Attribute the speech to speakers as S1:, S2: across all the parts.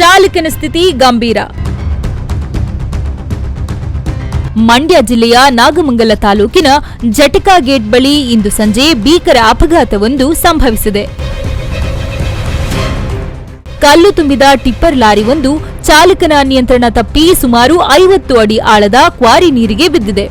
S1: ಚಾಲಕನ ಸ್ಥಿತಿ ಗಂಭೀರ. ಮಂಡ್ಯ ಜಿಲ್ಲೆಯ ನಾಗಮಂಗಲ ತಾಲೂಕಿನ ಜಟಕಾ ಗೇಟ್ ಬಳಿ ಇಂದು ಸಂಜೆ ಭೀಕರ ಅಪಘಾತವೊಂದು ಸಂಭವಿಸಿದೆ. ಕಲ್ಲು ತುಂಬಿದ ಟಿಪ್ಪರ್ ಲಾರಿವೊಂದು ಚಾಲಕನ ನಿಯಂತ್ರಣ ತಪ್ಪಿ ಸುಮಾರು ಐವತ್ತು ಅಡಿ ಆಳದ ಕ್ವಾರಿ ನೀರಿಗೆ ಬಿದ್ದಿದೆ.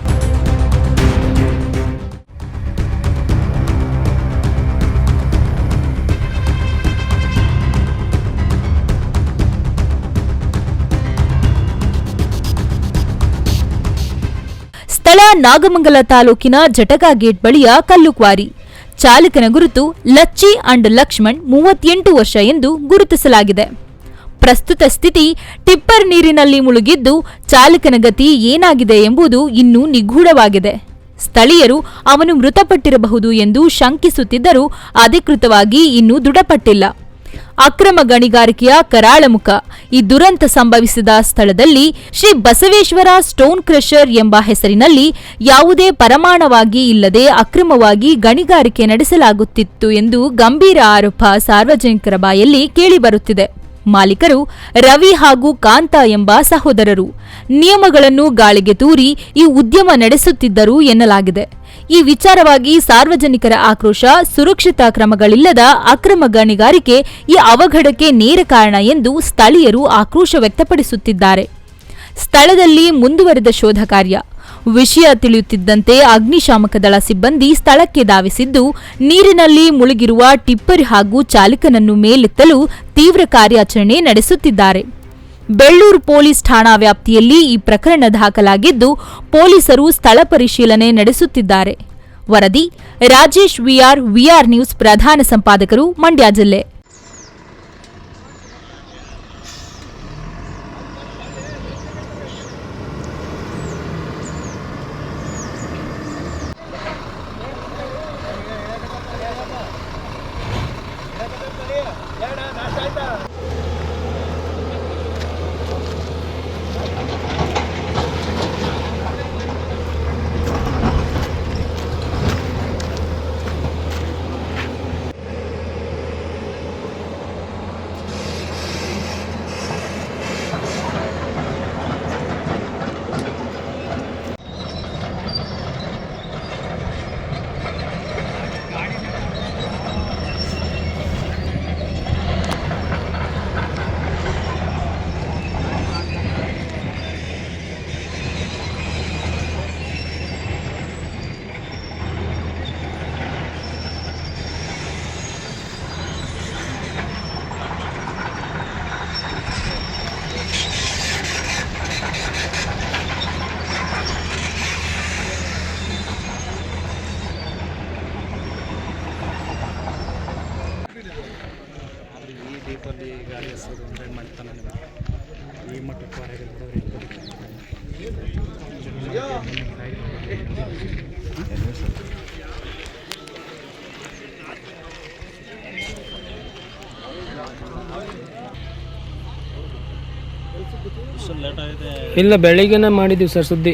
S1: ಸ್ಥಳ ನಾಗಮಂಗಲ ತಾಲೂಕಿನ ಜಟಗಾ ಗೇಟ್ ಬಳಿಯ ಕಲ್ಲು ಕ್ವಾರಿ ಚಾಲಕನ ಗುರುತು ಲಚ್ಚಿ ಅಂಡ್ ಲಕ್ಷ್ಮಣ್ ಮೂವತ್ತೆಂಟು ವರ್ಷ ಎಂದು ಗುರುತಿಸಲಾಗಿದೆ. ಪ್ರಸ್ತುತ ಸ್ಥಿತಿ ಟಿಪ್ಪರ್ ನೀರಿನಲ್ಲಿ ಮುಳುಗಿದ್ದು ಚಾಲಕನ ಗತಿ ಏನಾಗಿದೆ ಎಂಬುದು ಇನ್ನೂ ನಿಗೂಢವಾಗಿದೆ. ಸ್ಥಳೀಯರು ಅವನು ಮೃತಪಟ್ಟಿರಬಹುದು ಎಂದು ಶಂಕಿಸುತ್ತಿದ್ದರೂ ಅಧಿಕೃತವಾಗಿ ಇನ್ನೂ ದೃಢಪಟ್ಟಿಲ್ಲ. ಅಕ್ರಮ ಗಣಿಗಾರಿಕೆಯ ಕರಾಳಮುಖ. ಈ ದುರಂತ ಸಂಭವಿಸಿದ ಸ್ಥಳದಲ್ಲಿ ಶ್ರೀ ಬಸವೇಶ್ವರ ಸ್ಟೋನ್ ಕ್ರಷರ್ ಎಂಬ ಹೆಸರಿನಲ್ಲಿ ಯಾವುದೇ ಪರಮಾಣವಾಗಿ ಇಲ್ಲದೆ ಅಕ್ರಮವಾಗಿ ಗಣಿಗಾರಿಕೆ ನಡೆಸಲಾಗುತ್ತಿತ್ತು ಎಂದು ಗಂಭೀರ ಆರೋಪ ಸಾರ್ವಜನಿಕರ ಬಾಯಲ್ಲಿ ಕೇಳಿಬರುತ್ತಿದೆ. ಮಾಲೀಕರು ರವಿ ಹಾಗೂ ಕಾಂತ ಎಂಬ ಸಹೋದರರು ನಿಯಮಗಳನ್ನು ಗಾಳಿಗೆ ತೂರಿ ಈ ಉದ್ಯಮ ನಡೆಸುತ್ತಿದ್ದರು ಎನ್ನಲಾಗಿದೆ. ಈ ವಿಚಾರವಾಗಿ ಸಾರ್ವಜನಿಕರ ಆಕ್ರೋಶ, ಸುರಕ್ಷತಾ ಕ್ರಮಗಳಿಲ್ಲದ ಅಕ್ರಮ ಗಣಿಗಾರಿಕೆ ಈ ಅವಘಡಕ್ಕೆ ನೇರ ಕಾರಣ ಎಂದು ಸ್ಥಳೀಯರು ಆಕ್ರೋಶ ವ್ಯಕ್ತಪಡಿಸುತ್ತಿದ್ದಾರೆ. ಸ್ಥಳದಲ್ಲಿ ಮುಂದುವರೆದ ಶೋಧ ಕಾರ್ಯ. ವಿಷಯ ತಿಳಿಯುತ್ತಿದ್ದಂತೆ ಅಗ್ನಿಶಾಮಕ ದಳ ಸಿಬ್ಬಂದಿ ಸ್ಥಳಕ್ಕೆ ಧಾವಿಸಿದ್ದು, ನೀರಿನಲ್ಲಿ ಮುಳುಗಿರುವ ಟಿಪ್ಪರ್ ಹಾಗೂ ಚಾಲಕನನ್ನು ಮೇಲೆತ್ತಲು ತೀವ್ರ ಕಾರ್ಯಾಚರಣೆ ನಡೆಸುತ್ತಿದ್ದಾರೆ. ಬೆಳ್ಳೂರು ಪೊಲೀಸ್ ಠಾಣಾ ವ್ಯಾಪ್ತಿಯಲ್ಲಿ ಈ ಪ್ರಕರಣ ದಾಖಲಾಗಿದ್ದು, ಪೊಲೀಸರು ಸ್ಥಳ ಪರಿಶೀಲನೆ ನಡೆಸುತ್ತಿದ್ದಾರೆ. ವರದಿ, ರಾಜೇಶ್ ವಿಆರ್ ವಿಆರ್ ನ್ಯೂಸ್ ಪ್ರಧಾನ ಸಂಪಾದಕರು, ಮಂಡ್ಯ ಜಿಲ್ಲೆ.
S2: ಹೆಸರು ಅಂದರೆ ಮಾಡ್ತಾನೆ ಈ ಆಗಿದೆ.
S3: ಇಲ್ಲ ಬೆಳಿಗ್ಗೆನೇ ಮಾಡಿದ್ದೀವಿ ಸರ್ ಸುದ್ದಿ.